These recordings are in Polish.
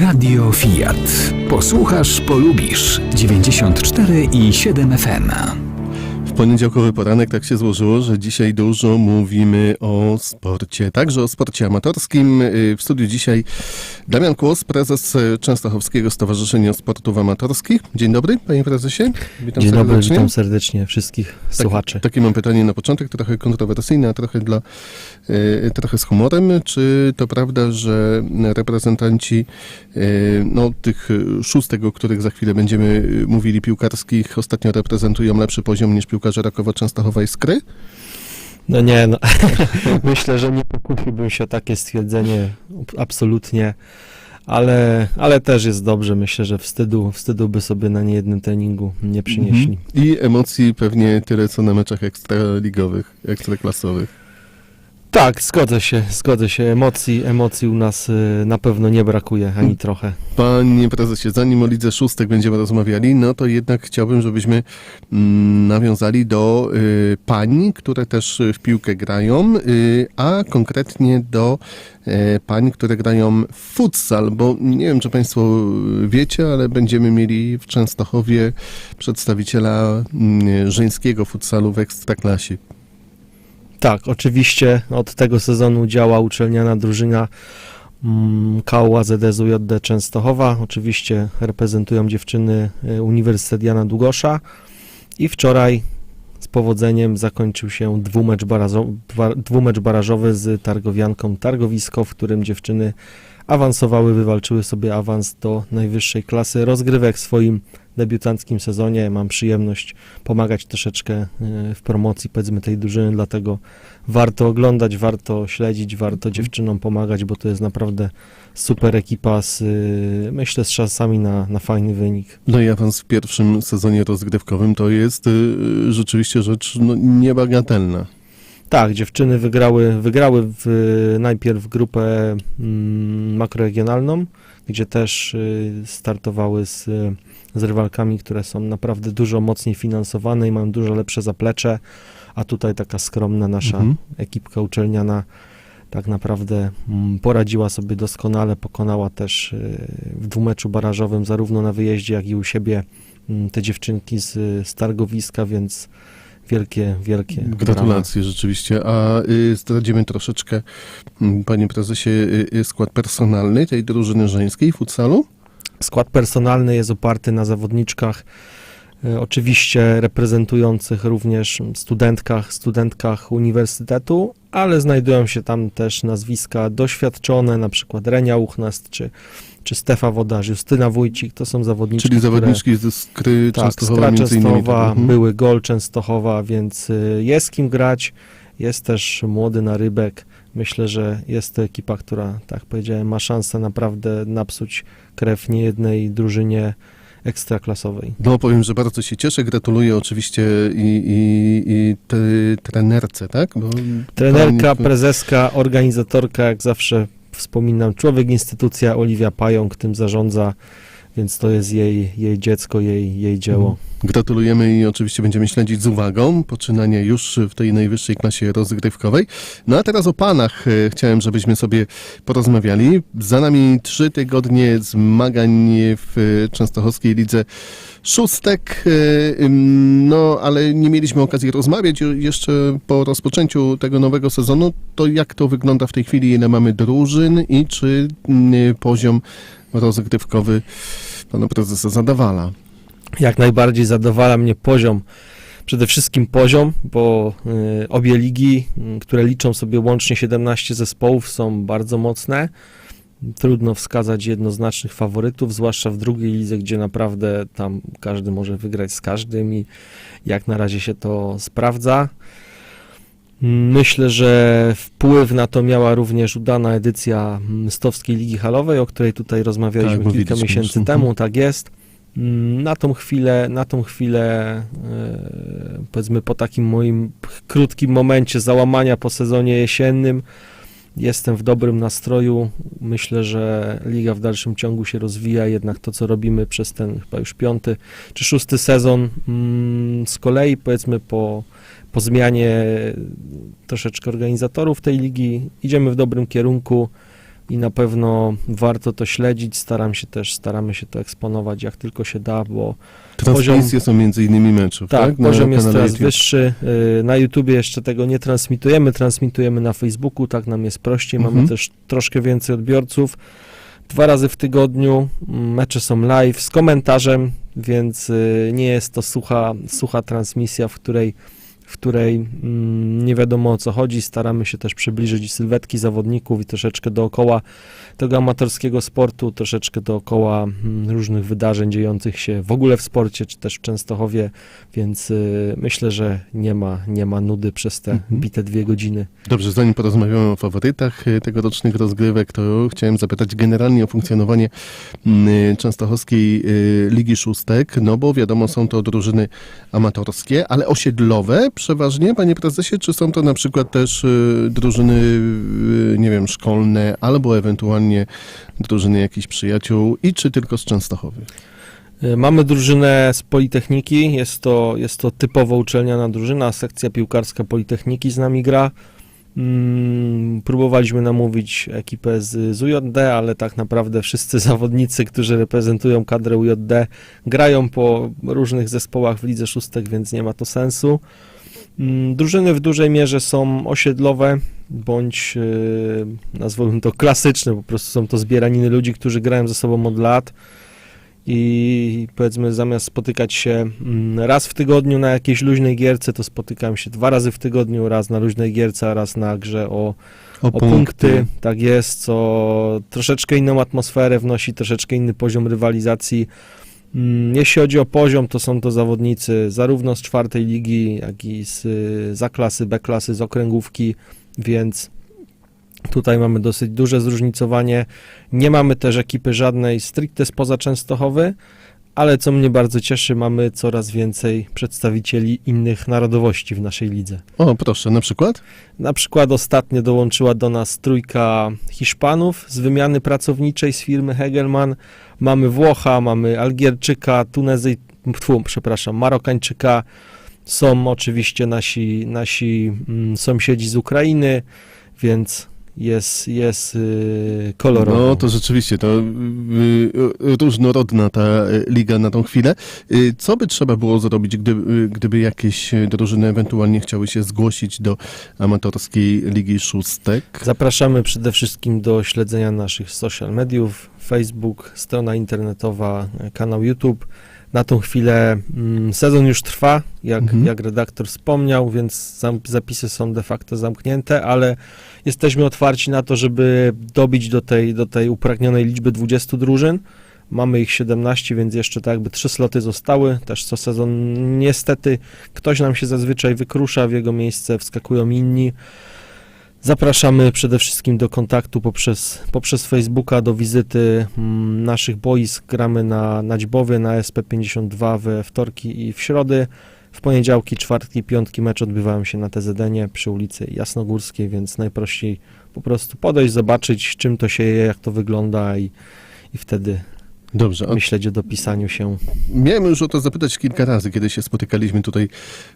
Radio Fiat. Posłuchasz, polubisz. 94 i 7 FM. W poniedziałkowy poranek tak się złożyło, że dzisiaj dużo mówimy o sporcie, także o sporcie amatorskim. Y, W studiu dzisiaj Damian Kłos, prezes Częstochowskiego Stowarzyszenia Sportów Amatorskich. Dzień dobry, panie prezesie. Witam Dzień dobry, serdecznie. witam serdecznie wszystkich słuchaczy. Takie mam pytanie na początek, trochę kontrowersyjne, a trochę dla, trochę z humorem. Czy to prawda, że reprezentanci y, no, tych y, szóstek, o których za chwilę będziemy mówili, piłkarskich, ostatnio reprezentują lepszy poziom niż piłkarze Rakowa Częstochowa i Skry? No nie, no. myślę, że nie pokusiłbym się o takie stwierdzenie, absolutnie, ale, ale też jest dobrze. Myślę, że wstydu, wstydu by sobie na niejednym treningu nie przynieśli. I emocji pewnie tyle, co na meczach ekstraligowych, ekstraklasowych. Tak, zgodzę się, zgodzę się. Emocji, emocji u nas y, na pewno nie brakuje ani trochę. Panie prezesie, zanim o lidze szóstek będziemy rozmawiali, no to jednak chciałbym, żebyśmy mm, nawiązali do y, pań, które też w piłkę grają, y, a konkretnie do y, pań, które grają w futsal, bo nie wiem, czy Państwo wiecie, ale będziemy mieli w Częstochowie przedstawiciela mm, żeńskiego futsalu w Ekstraklasie. Tak, oczywiście od tego sezonu działa uczelniana drużyna mm, KUA ZSUJD Częstochowa. Oczywiście reprezentują dziewczyny y, Uniwersytet Jana Długosza i wczoraj z powodzeniem zakończył się dwumecz, barażo, ba- dwumecz barażowy z Targowianką Targowisko, w którym dziewczyny awansowały, wywalczyły sobie awans do najwyższej klasy rozgrywek swoim debiutanckim sezonie. Mam przyjemność pomagać troszeczkę y, w promocji powiedzmy tej drużyny, dlatego warto oglądać, warto śledzić, warto dziewczynom pomagać, bo to jest naprawdę super ekipa z, y, myślę, z szansami na, na fajny wynik. No i awans w pierwszym sezonie rozgrywkowym to jest y, rzeczywiście rzecz no, niebagatelna. Tak, dziewczyny wygrały, wygrały w, najpierw grupę mm, makroregionalną, gdzie też y, startowały z, z rywalkami, które są naprawdę dużo mocniej finansowane i mają dużo lepsze zaplecze, a tutaj taka skromna nasza Mhm. ekipka uczelniana tak naprawdę mm, poradziła sobie doskonale, pokonała też y, w dwumeczu barażowym zarówno na wyjeździe, jak i u siebie mm, te dziewczynki z, z targowiska, więc wielkie, wielkie brawa. Gratulacje rzeczywiście. A y, zdradzimy troszeczkę, mm, panie prezesie, y, y, skład personalny tej drużyny żeńskiej futsalu? Skład personalny jest oparty na zawodniczkach, oczywiście reprezentujących również studentkach, studentkach uniwersytetu, ale znajdują się tam też nazwiska doświadczone, na przykład Renia Uchnast czy, czy Stefa Wodarz, Justyna Wójcik, to są zawodniczki, Czyli które- zawodniczki tak, Częstochowa Skra między innymi. Częstochowa, Mhm. były Gol Częstochowa, więc y, jest kim grać, jest też młody narybek. Myślę, że jest to ekipa, która, tak powiedziałem, ma szansę naprawdę napsuć krew niejednej drużynie ekstraklasowej. No powiem, że bardzo się cieszę. Gratuluję oczywiście i, i, i trenerce, tak? Bo Trenerka, prezeska, organizatorka, jak zawsze wspominam, człowiek, instytucja, Oliwia Pająk tym zarządza, więc to jest jej, jej dziecko, jej, jej dzieło. Gratulujemy i oczywiście będziemy śledzić z uwagą poczynania już w tej najwyższej klasie rozgrywkowej. No a teraz o panach e, chciałem, żebyśmy sobie porozmawiali. Za nami trzy tygodnie zmagań w Częstochowskiej Lidze Szóstek, e, no ale nie mieliśmy okazji rozmawiać jeszcze po rozpoczęciu tego nowego sezonu. To jak to wygląda w tej chwili, ile mamy drużyn i czy poziom rozgrywkowy pana prezesa zadawala? Jak najbardziej zadowala mnie poziom, przede wszystkim poziom, bo y, obie ligi, które liczą sobie łącznie 17 zespołów, są bardzo mocne. Trudno wskazać jednoznacznych faworytów, zwłaszcza w drugiej lidze, gdzie naprawdę tam każdy może wygrać z każdym i jak na razie się to sprawdza. Myślę, że wpływ na to miała również udana edycja Stowskiej Ligi Halowej, o której tutaj rozmawialiśmy Tak, kilka już. miesięcy Mhm. temu, tak jest. Na tą chwilę, na tą chwilę, e, powiedzmy po takim moim krótkim momencie załamania po sezonie jesiennym, jestem w dobrym nastroju. Myślę, że liga w dalszym ciągu się rozwija, jednak to, co robimy przez ten chyba już piąty czy szósty sezon, mm, z kolei powiedzmy po, po zmianie troszeczkę organizatorów tej ligi, idziemy w dobrym kierunku. I na pewno warto to śledzić. Staram się też, staramy się to eksponować jak tylko się da, bo Transmisje są między innymi meczów, tak? tak, poziom jest teraz YouTube. wyższy. Y, Na YouTubie jeszcze tego nie transmitujemy, transmitujemy na Facebooku, tak nam jest prościej. Mhm. Mamy też troszkę więcej odbiorców. Dwa razy w tygodniu mm, mecze są live z komentarzem, więc y, nie jest to sucha, sucha transmisja, w której, w której mm, nie wiadomo o co chodzi. Staramy się też przybliżyć sylwetki zawodników i troszeczkę dookoła tego amatorskiego sportu, troszeczkę dookoła mm, różnych wydarzeń dziejących się w ogóle w sporcie, czy też w Częstochowie, więc y, myślę, że nie ma, nie ma nudy przez te Mhm. bite dwie godziny. Dobrze, zanim porozmawiamy o faworytach e, tegorocznych rozgrywek, to chciałem zapytać generalnie o funkcjonowanie mm, Częstochowskiej e, Ligi Szóstek, no bo wiadomo, są to drużyny amatorskie, ale osiedlowe przeważnie, panie prezesie, czy są to na przykład też e, drużyny, e, nie wiem, szkolne, albo ewentualnie drużyny jakichś przyjaciół i czy tylko z Częstochowy? Y, Mamy drużynę z Politechniki, jest to, jest to typowo uczelniana drużyna, sekcja piłkarska Politechniki z nami gra. Mm, próbowaliśmy namówić ekipę z, z UJD, ale tak naprawdę wszyscy zawodnicy, którzy reprezentują kadrę UJD, grają po różnych zespołach w Lidze Szóstek, więc nie ma to sensu. Mm, Drużyny w dużej mierze są osiedlowe, bądź yy, nazwałbym to klasyczne, po prostu są to zbieraniny ludzi, którzy grają ze sobą od lat i powiedzmy zamiast spotykać się mm, raz w tygodniu na jakiejś luźnej gierce, to spotykam się dwa razy w tygodniu, raz na luźnej gierce, a raz na grze o, o punkty. Tak jest, co troszeczkę inną atmosferę wnosi, troszeczkę inny poziom rywalizacji. Mm, Jeśli chodzi o poziom, to są to zawodnicy zarówno z czwartej ligi, jak i z y, za klasy, B klasy, z okręgówki, więc tutaj mamy dosyć duże zróżnicowanie. Nie mamy też ekipy żadnej stricte spoza Częstochowy, ale co mnie bardzo cieszy, mamy coraz więcej przedstawicieli innych narodowości w naszej lidze. O, proszę, na przykład? Na przykład ostatnio dołączyła do nas trójka Hiszpanów z wymiany pracowniczej z firmy Hegelman. Mamy Włocha, mamy Algierczyka, Tunezy... Tfu, przepraszam, Marokańczyka. Są oczywiście nasi, nasi mm, sąsiedzi z Ukrainy, więc jest, jest yy, kolorowo. No to rzeczywiście, to y, y, różnorodna ta y, liga na tą chwilę. Y, Co by trzeba było zrobić, gdyby, y, gdyby jakieś y, drużyny ewentualnie chciały się zgłosić do amatorskiej Ligi Szóstek? Zapraszamy przede wszystkim do śledzenia naszych social mediów, Facebook, strona internetowa, kanał YouTube. Na tą chwilę mm, sezon już trwa, jak, Mhm. jak redaktor wspomniał, więc zapisy są de facto zamknięte, ale jesteśmy otwarci na to, żeby dobić do tej, do tej upragnionej liczby 20 drużyn. Mamy ich 17, więc jeszcze tak jakby trzy sloty zostały. Też co sezon niestety ktoś nam się zazwyczaj wykrusza, w jego miejsce wskakują inni. Zapraszamy przede wszystkim do kontaktu poprzez, poprzez Facebooka, do wizyty mm, naszych boisk. Gramy na Naćbowie, na SP52 we wtorki i w środy. W poniedziałki, czwartki, piątki mecz odbywają się na TZN przy ulicy Jasnogórskiej, więc najprościej po prostu podejść, zobaczyć czym to się je, jak to wygląda i, i wtedy Dobrze, a myśleć o dopisaniu się. miałem już o to zapytać kilka razy, kiedy się spotykaliśmy tutaj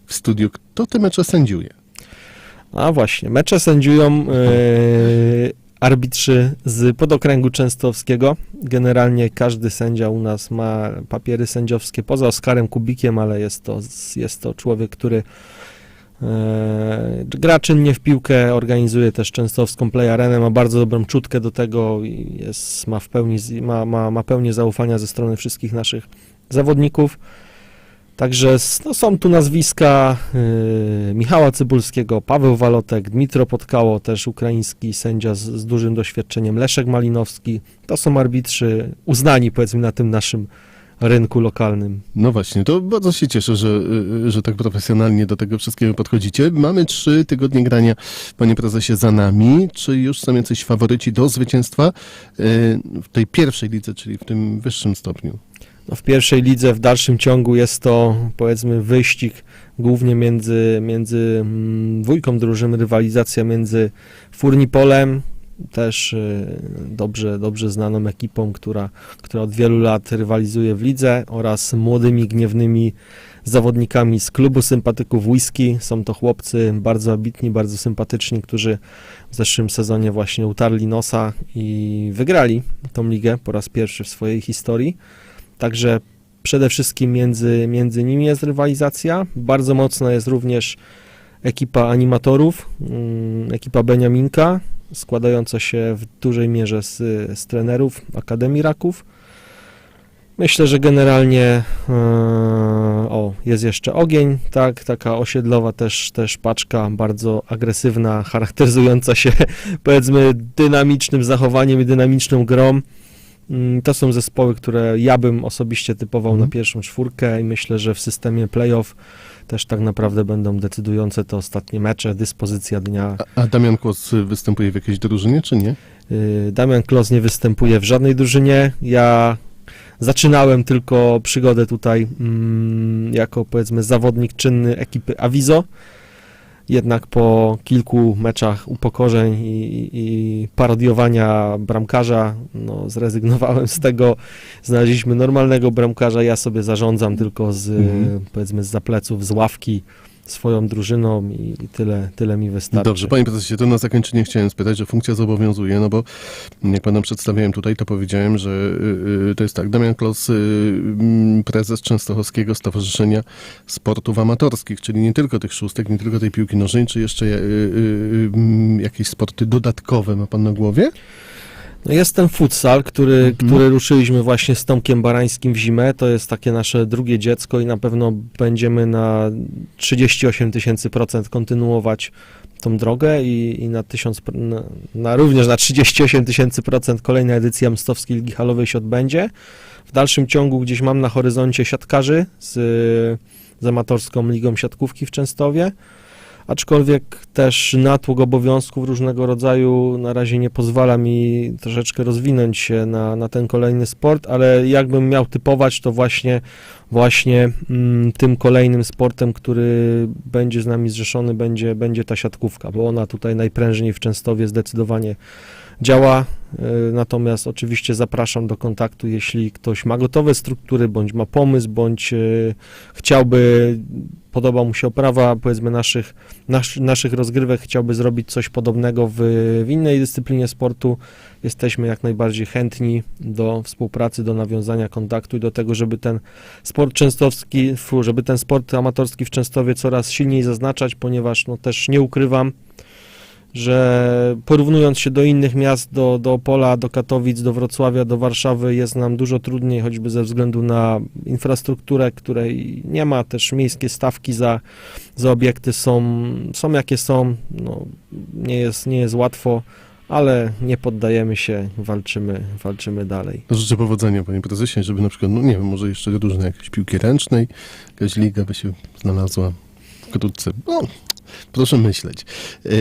w studiu. Kto te mecze sędziuje? A właśnie, mecze sędziują e, arbitrzy z podokręgu częstochowskiego. Generalnie każdy sędzia u nas ma papiery sędziowskie, poza Oskarem Kubikiem, ale jest to, jest to człowiek, który e, gra czynnie w piłkę, organizuje też częstochowską play arenę, ma bardzo dobrą czutkę do tego i jest, ma, w pełni, ma, ma, ma pełnię zaufania ze strony wszystkich naszych zawodników. Także no, są tu nazwiska y, Michała Cybulskiego, Paweł Walotek, Dmitro Podkało, też ukraiński sędzia z, z dużym doświadczeniem, Leszek Malinowski. To są arbitrzy uznani powiedzmy na tym naszym rynku lokalnym. No właśnie, to bardzo się cieszę, że, y, że tak profesjonalnie do tego wszystkiego podchodzicie. Mamy trzy tygodnie grania, panie prezesie, za nami. Czy już są jacyś faworyci do zwycięstwa y, w tej pierwszej lidze, czyli w tym wyższym stopniu? No, w pierwszej lidze w dalszym ciągu jest to powiedzmy wyścig głównie między, między mm, dwójką drużyn, rywalizacja między Furnipolem, też y, dobrze, dobrze znaną ekipą, która, która od wielu lat rywalizuje w lidze oraz młodymi, gniewnymi zawodnikami z klubu sympatyków whisky. Są to chłopcy bardzo ambitni, bardzo sympatyczni, którzy w zeszłym sezonie właśnie utarli nosa i wygrali tą ligę po raz pierwszy w swojej historii. Także przede wszystkim między, między nimi jest rywalizacja. Bardzo mocna jest również ekipa animatorów, mm, ekipa Beniaminka, składająca się w dużej mierze z, z trenerów Akademii Raków. Myślę, że generalnie e, o, jest jeszcze ogień, tak, taka osiedlowa też, też paczka, bardzo agresywna, charakteryzująca się powiedzmy dynamicznym zachowaniem i dynamiczną grą. Mm, To są zespoły, które ja bym osobiście typował Mhm. na pierwszą czwórkę i myślę, że w systemie playoff też tak naprawdę będą decydujące te ostatnie mecze, dyspozycja dnia. A, a Damian Kłos występuje w jakiejś drużynie, czy nie? Y, Damian Klos nie występuje w żadnej drużynie. Ja zaczynałem tylko przygodę tutaj mm, jako powiedzmy zawodnik czynny ekipy Avizo. Jednak po kilku meczach upokorzeń i, i parodiowania bramkarza, no, zrezygnowałem z tego. Znaleźliśmy normalnego bramkarza. Ja sobie zarządzam tylko z Mhm. powiedzmy z zapleców, z ławki swoją drużyną i, tyle, tyle mi wystarczy. Dobrze, panie prezesie, to na zakończenie chciałem spytać, że funkcja zobowiązuje, no bo jak pana przedstawiałem tutaj, to powiedziałem, że y, y, to jest tak, Damian Klos, y, mm, prezes Częstochowskiego Stowarzyszenia Sportów Amatorskich, czyli nie tylko tych szóstek, nie tylko tej piłki nożnej, czy jeszcze mm, jakieś sporty dodatkowe ma pan na głowie? No jest ten futsal, który, Mhm. który ruszyliśmy właśnie z Tomkiem Barańskim w zimę. To jest takie nasze drugie dziecko i na pewno będziemy na 38 tysięcy procent kontynuować tą drogę i, i na, 1000, pr- na, na również na 38 tysięcy procent kolejna edycja Mstowskiej Ligi Halowej się odbędzie. W dalszym ciągu gdzieś mam na horyzoncie siatkarzy z, z amatorską ligą siatkówki w Częstowie. Aczkolwiek też natłok obowiązków różnego rodzaju na razie nie pozwala mi troszeczkę rozwinąć się na, na ten kolejny sport, ale jakbym miał typować, to właśnie, właśnie mm, tym kolejnym sportem, który będzie z nami zrzeszony, będzie, będzie ta siatkówka, bo ona tutaj najprężniej w Częstowie zdecydowanie działa. Y, Natomiast oczywiście zapraszam do kontaktu, jeśli ktoś ma gotowe struktury, bądź ma pomysł, bądź y, chciałby, podoba mu się oprawa, powiedzmy, naszych, nasz, naszych rozgrywek, chciałby zrobić coś podobnego w, w innej dyscyplinie sportu, jesteśmy jak najbardziej chętni do współpracy, do nawiązania kontaktu i do tego, żeby ten sport częstowski, żeby ten sport amatorski w Częstowie coraz silniej zaznaczać, ponieważ no też nie ukrywam, że porównując się do innych miast, do, do Opola, do Katowic, do Wrocławia, do Warszawy, jest nam dużo trudniej, choćby ze względu na infrastrukturę, której nie ma, też miejskie stawki za, za obiekty są, są jakie są, no, nie, jest, nie jest łatwo, ale nie poddajemy się, walczymy, walczymy dalej. Życzę powodzenia, panie prezesie, żeby na przykład, no nie wiem, może jeszcze drużyna jakiejś piłki ręcznej, jakaś liga by się znalazła wkrótce. No, proszę myśleć. Yy,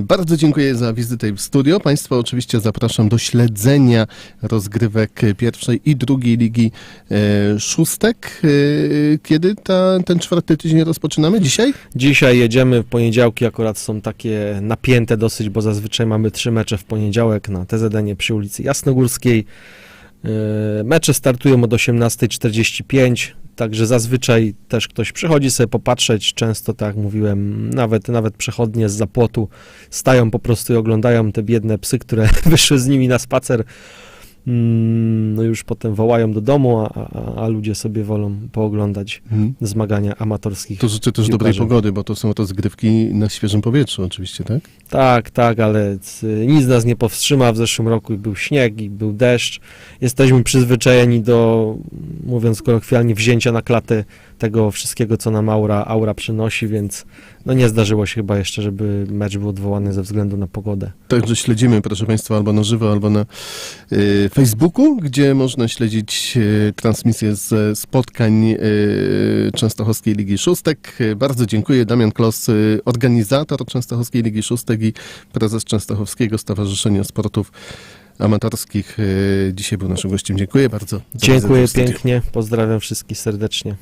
bardzo dziękuję za wizytę w studio. Państwa oczywiście zapraszam do śledzenia rozgrywek pierwszej i drugiej ligi e, szóstek. Yy, kiedy ta, ten czwarty tydzień rozpoczynamy? Dzisiaj? Dzisiaj jedziemy w poniedziałki, akurat są takie napięte dosyć, bo zazwyczaj mamy trzy mecze w poniedziałek na TZN przy ulicy Jasnogórskiej. Mecze startują od 18.45, także zazwyczaj też ktoś przychodzi sobie popatrzeć. Często, tak jak mówiłem, nawet, nawet przechodnie z zapłotu stają po prostu i oglądają te biedne psy, które wyszły z nimi na spacer. Mm, No już potem wołają do domu, a, a, a ludzie sobie wolą pooglądać Mhm. zmagania amatorskich. To życzę też dobrej pogody, bo to są rozgrywki na świeżym powietrzu oczywiście, tak? Tak, tak, ale nic nas nie powstrzyma. W zeszłym roku był śnieg i był deszcz. Jesteśmy przyzwyczajeni do, mówiąc kolokwialnie, wzięcia na klatę tego wszystkiego, co nam aura, aura przynosi, więc no nie zdarzyło się chyba jeszcze, żeby mecz był odwołany ze względu na pogodę. Także śledzimy, proszę Państwa, albo na żywo, albo na y, Facebooku, gdzie można śledzić y, transmisję z spotkań y, Częstochowskiej Ligi Szóstek. Bardzo dziękuję. Damian Klos, organizator Częstochowskiej Ligi Szóstek i prezes Częstochowskiego Stowarzyszenia Sportów Amatorskich. Dzisiaj był naszym gościem. Dziękuję bardzo. Dziękuję pięknie, pozdrawiam wszystkich serdecznie.